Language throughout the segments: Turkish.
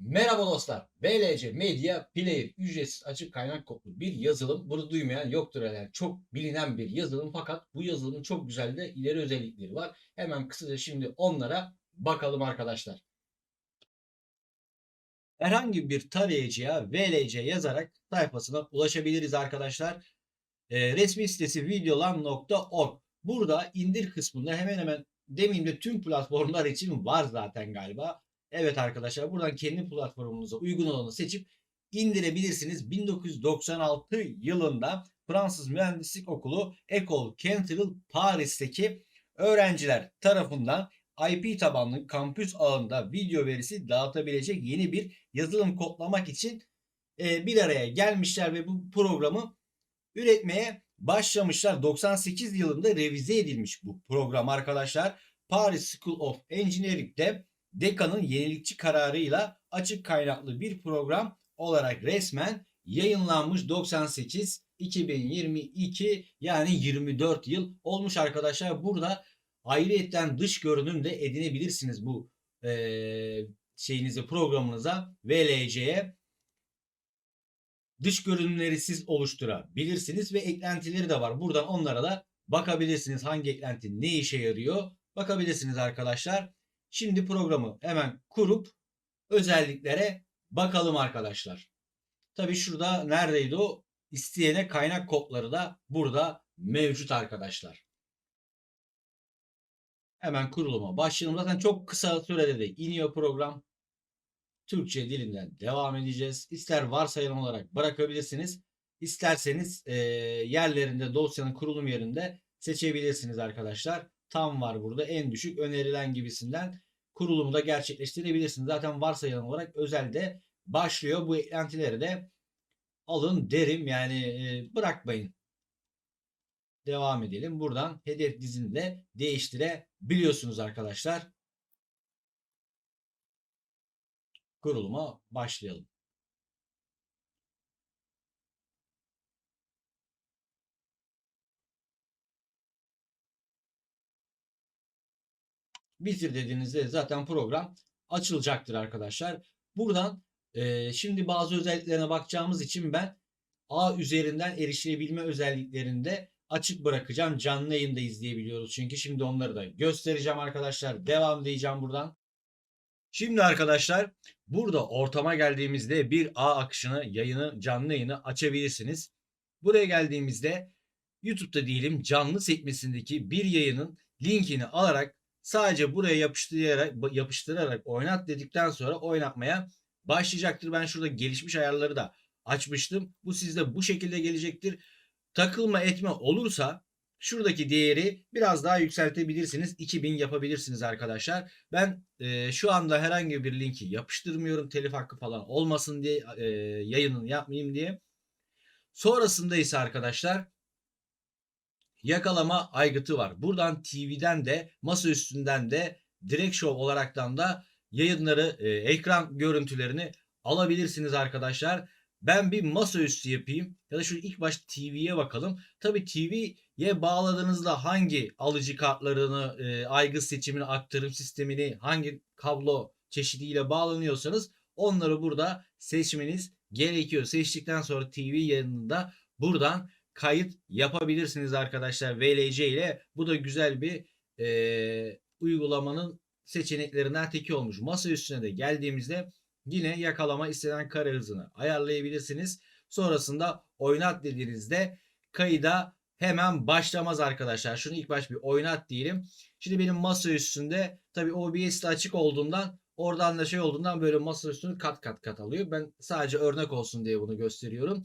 Merhaba dostlar. VLC Media Player ücretsiz açık kaynak kodlu bir yazılım. Bunu duymayan yoktur herhalde. Çok bilinen bir yazılım fakat bu yazılımın çok güzel de ileri özellikleri var. Hemen kısaca şimdi onlara bakalım arkadaşlar. Herhangi bir tarayıcıya VLC yazarak sayfasına ulaşabiliriz arkadaşlar. Ee, resmi sitesi videolan.org. Burada indir kısmında hemen hemen demeyeyim de tüm platformlar için var zaten galiba. Evet arkadaşlar buradan kendi platformunuza uygun olanı seçip indirebilirsiniz. 1996 yılında Fransız Mühendislik Okulu École Centrale Paris'teki öğrenciler tarafından IP tabanlı kampüs ağında video verisi dağıtabilecek yeni bir yazılım kodlamak için e, bir araya gelmişler ve bu programı üretmeye başlamışlar. 98 yılında revize edilmiş bu program arkadaşlar. Paris School of Engineering'de Dekan'ın yenilikçi kararıyla açık kaynaklı bir program olarak resmen yayınlanmış 98 2022 yani 24 yıl olmuş arkadaşlar. Burada ayrıyetten dış görünüm de edinebilirsiniz bu e, şeyinize programınıza VLC'ye dış görünümleri siz oluşturabilirsiniz ve eklentileri de var. Buradan onlara da bakabilirsiniz. Hangi eklenti ne işe yarıyor bakabilirsiniz arkadaşlar. Şimdi programı hemen kurup özelliklere bakalım arkadaşlar. Tabi şurada neredeydi o? İsteyene kaynak kodları da burada mevcut arkadaşlar. Hemen kuruluma başlayalım. Zaten çok kısa sürede de iniyor program. Türkçe dilinden devam edeceğiz. İster varsayılan olarak bırakabilirsiniz. İsterseniz e, yerlerinde dosyanın kurulum yerinde seçebilirsiniz arkadaşlar. Tam var burada en düşük önerilen gibisinden kurulumu da gerçekleştirebilirsiniz. Zaten varsayılan olarak özelde başlıyor. Bu eklentileri de alın derim yani e, bırakmayın. Devam edelim. Buradan hedef dizini de değiştirebiliyorsunuz arkadaşlar. Kuruluma başlayalım. Bitir dediğinizde zaten program açılacaktır arkadaşlar. Buradan e, şimdi bazı özelliklerine bakacağımız için ben A üzerinden erişilebilme özelliklerinde açık bırakacağım. Canlı yayında izleyebiliyoruz çünkü şimdi onları da göstereceğim arkadaşlar. Devam edeceğim buradan. Şimdi arkadaşlar burada ortama geldiğimizde bir A akışını yayını canlı yayını açabilirsiniz. Buraya geldiğimizde YouTube'da diyelim canlı sekmesindeki bir yayının linkini alarak Sadece buraya yapıştırarak, yapıştırarak oynat dedikten sonra oynatmaya başlayacaktır. Ben şurada gelişmiş ayarları da açmıştım. Bu sizde bu şekilde gelecektir. Takılma etme olursa şuradaki değeri biraz daha yükseltebilirsiniz. 2000 yapabilirsiniz arkadaşlar. Ben e, şu anda herhangi bir linki yapıştırmıyorum. Telif hakkı falan olmasın diye e, yayının yapmayayım diye. Sonrasında ise arkadaşlar yakalama aygıtı var. Buradan TV'den de masa üstünden de direkt show olaraktan da yayınları e, ekran görüntülerini alabilirsiniz arkadaşlar. Ben bir masaüstü yapayım ya da şu ilk baş TV'ye bakalım. Tabi TV'ye bağladığınızda hangi alıcı kartlarını, e, aygıt seçimini, aktarım sistemini, hangi kablo çeşidiyle bağlanıyorsanız onları burada seçmeniz gerekiyor. Seçtikten sonra TV yayınında buradan kayıt yapabilirsiniz arkadaşlar VLC ile. Bu da güzel bir e, uygulamanın seçeneklerinden teki olmuş. Masa üstüne de geldiğimizde yine yakalama istenen kare hızını ayarlayabilirsiniz. Sonrasında oynat dediğinizde kayıda hemen başlamaz arkadaşlar. Şunu ilk baş bir oynat diyelim. Şimdi benim masa üstünde tabi OBS açık olduğundan oradan da şey olduğundan böyle masa üstünü kat kat kat alıyor. Ben sadece örnek olsun diye bunu gösteriyorum.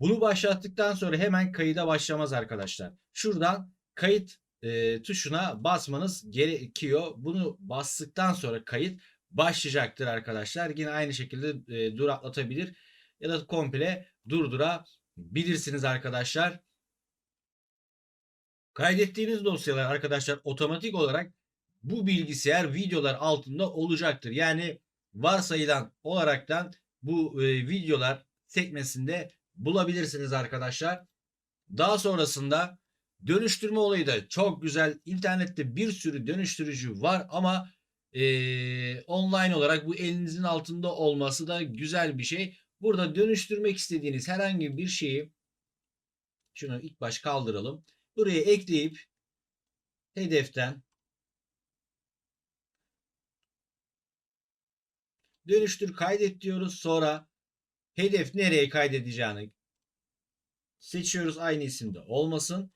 Bunu başlattıktan sonra hemen kayıda başlamaz arkadaşlar. Şuradan kayıt e, tuşuna basmanız gerekiyor. Bunu bastıktan sonra kayıt başlayacaktır arkadaşlar. Yine aynı şekilde e, duraklatabilir ya da komple durdurabilirsiniz arkadaşlar. Kaydettiğiniz dosyalar arkadaşlar otomatik olarak bu bilgisayar videolar altında olacaktır. Yani varsayılan olaraktan bu e, videolar sekmesinde bulabilirsiniz arkadaşlar. Daha sonrasında dönüştürme olayı da çok güzel. İnternette bir sürü dönüştürücü var ama eee, online olarak bu elinizin altında olması da güzel bir şey. Burada dönüştürmek istediğiniz herhangi bir şeyi şunu ilk baş kaldıralım. Buraya ekleyip hedeften dönüştür kaydet diyoruz. Sonra hedef nereye kaydedeceğini seçiyoruz. Aynı isimde olmasın.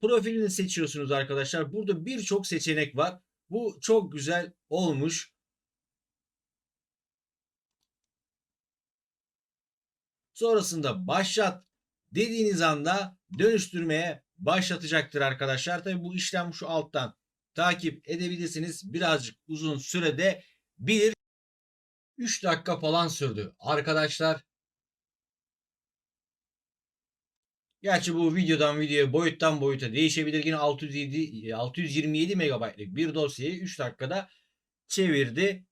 Profilini seçiyorsunuz arkadaşlar. Burada birçok seçenek var. Bu çok güzel olmuş. Sonrasında başlat dediğiniz anda dönüştürmeye başlatacaktır arkadaşlar. Tabi bu işlem şu alttan takip edebilirsiniz. Birazcık uzun sürede bir 3 dakika falan sürdü. Arkadaşlar Gerçi bu videodan videoya boyuttan boyuta değişebilir. Yine 607, 627 MB'lık bir dosyayı 3 dakikada çevirdi.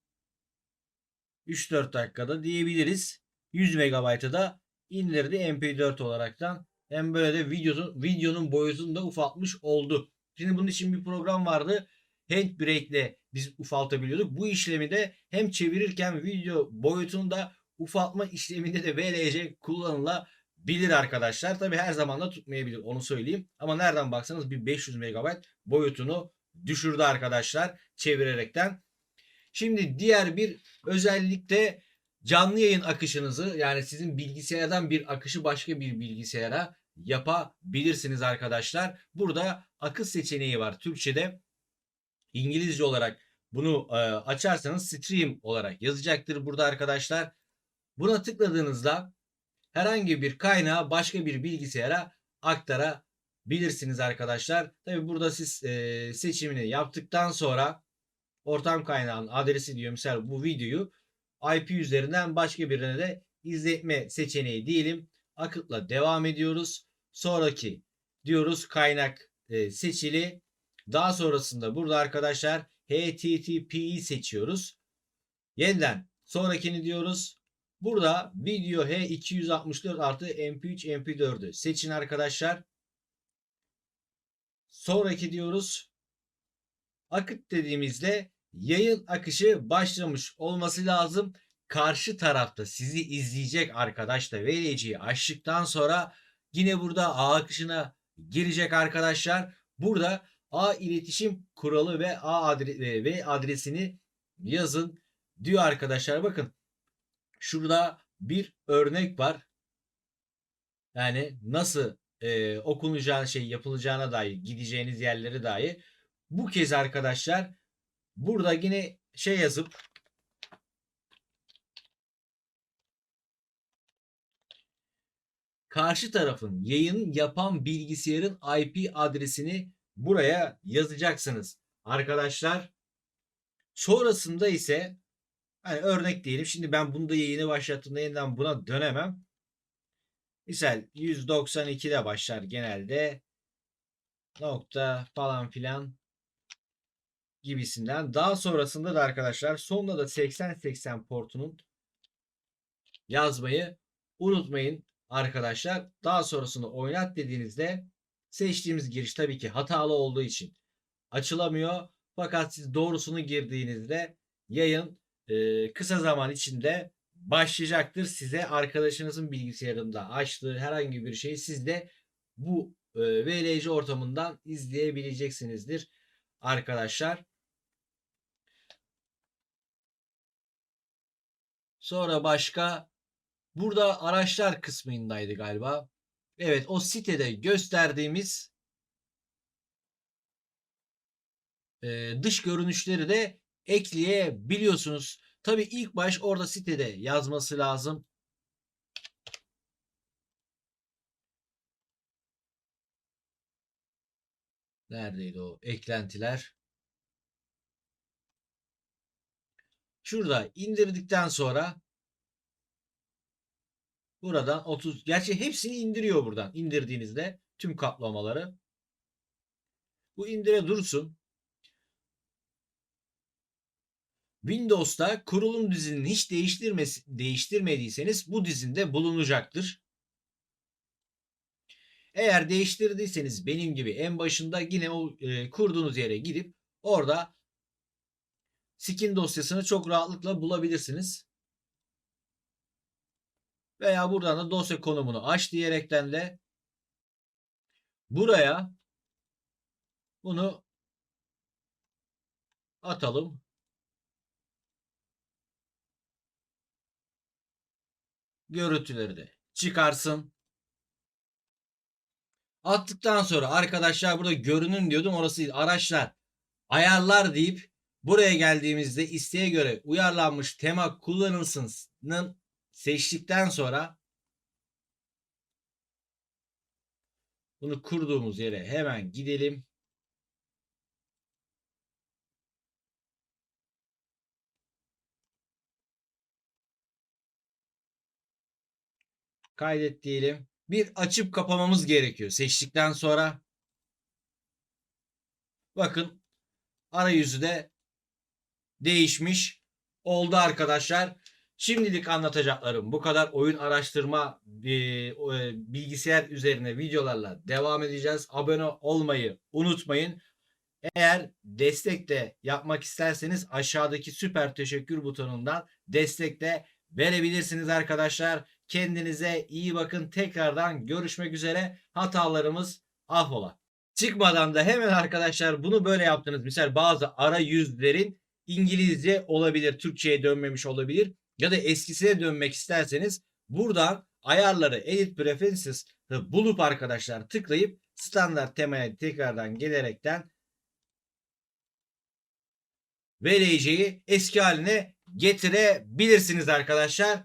3-4 dakikada diyebiliriz. 100 MB'ı da indirdi MP4 olaraktan. Hem böyle de videonun, videonun boyutunu da ufaltmış oldu. Şimdi bunun için bir program vardı. Handbrake ile biz ufaltabiliyorduk. Bu işlemi de hem çevirirken video boyutunu da ufaltma işleminde de VLC kullanılabilir arkadaşlar. Tabi her zaman da tutmayabilir onu söyleyeyim. Ama nereden baksanız bir 500 MB boyutunu düşürdü arkadaşlar çevirerekten. Şimdi diğer bir özellik de canlı yayın akışınızı yani sizin bilgisayardan bir akışı başka bir bilgisayara yapabilirsiniz arkadaşlar. Burada akış seçeneği var Türkçe'de. İngilizce olarak bunu e, açarsanız stream olarak yazacaktır burada arkadaşlar. Buna tıkladığınızda herhangi bir kaynağı başka bir bilgisayara aktarabilirsiniz arkadaşlar. Tabi burada siz e, seçimini yaptıktan sonra ortam kaynağının adresi diyor mesela bu videoyu IP üzerinden başka birine de izletme seçeneği diyelim. Akıtla devam ediyoruz. Sonraki diyoruz kaynak e, seçili. Daha sonrasında burada arkadaşlar HTTP'yi seçiyoruz. Yeniden sonrakini diyoruz. Burada video H264 artı MP3 MP4'ü seçin arkadaşlar. Sonraki diyoruz. Akıt dediğimizde yayın akışı başlamış olması lazım. Karşı tarafta sizi izleyecek arkadaş da VLC'yi açtıktan sonra yine burada ağ akışına girecek arkadaşlar. Burada ağ iletişim kuralı ve ağ adre ve adresini yazın diyor arkadaşlar. Bakın şurada bir örnek var. Yani nasıl e, okunacağını şey yapılacağına dair gideceğiniz yerlere dair. Bu kez arkadaşlar Burada yine şey yazıp karşı tarafın yayın yapan bilgisayarın IP adresini buraya yazacaksınız. Arkadaşlar sonrasında ise hani örnek diyelim şimdi ben bunu da yayını başlattığımda yeniden buna dönemem. Misal 192'de başlar genelde nokta falan filan gibisinden. Daha sonrasında da arkadaşlar sonunda da 80-80 portunun yazmayı unutmayın arkadaşlar. Daha sonrasında oynat dediğinizde seçtiğimiz giriş tabii ki hatalı olduğu için açılamıyor. Fakat siz doğrusunu girdiğinizde yayın kısa zaman içinde başlayacaktır. Size arkadaşınızın bilgisayarında açtığı herhangi bir şeyi siz de bu e, VLC ortamından izleyebileceksinizdir arkadaşlar. Sonra başka burada araçlar kısmındaydı galiba. Evet o sitede gösterdiğimiz dış görünüşleri de ekleyebiliyorsunuz. Tabi ilk baş orada sitede yazması lazım. Neredeydi o eklentiler? Şurada indirdikten sonra buradan 30 gerçi hepsini indiriyor buradan indirdiğinizde tüm kaplamaları. Bu indire dursun. Windows'ta kurulum dizinin hiç değiştirmediyseniz bu dizinde bulunacaktır. Eğer değiştirdiyseniz benim gibi en başında yine o e, kurduğunuz yere gidip orada skin dosyasını çok rahatlıkla bulabilirsiniz. Veya buradan da dosya konumunu aç diyerekten de buraya bunu atalım. Görüntüleri de çıkarsın. Attıktan sonra arkadaşlar burada görünüm diyordum orası değil. Araçlar ayarlar deyip buraya geldiğimizde isteğe göre uyarlanmış tema kullanılsının seçtikten sonra bunu kurduğumuz yere hemen gidelim. Kaydet diyelim. Bir açıp kapamamız gerekiyor. Seçtikten sonra bakın arayüzü de değişmiş oldu arkadaşlar. Şimdilik anlatacaklarım bu kadar. Oyun araştırma e, e, bilgisayar üzerine videolarla devam edeceğiz. Abone olmayı unutmayın. Eğer destek de yapmak isterseniz aşağıdaki süper teşekkür butonundan destek de verebilirsiniz arkadaşlar. Kendinize iyi bakın. Tekrardan görüşmek üzere. Hatalarımız affola. Çıkmadan da hemen arkadaşlar bunu böyle yaptınız. Misal bazı arayüzlerin İngilizce olabilir, Türkçe'ye dönmemiş olabilir ya da eskisine dönmek isterseniz buradan ayarları Edit Preferences bulup arkadaşlar tıklayıp standart temaya tekrardan gelerekten VLC'yi eski haline getirebilirsiniz arkadaşlar.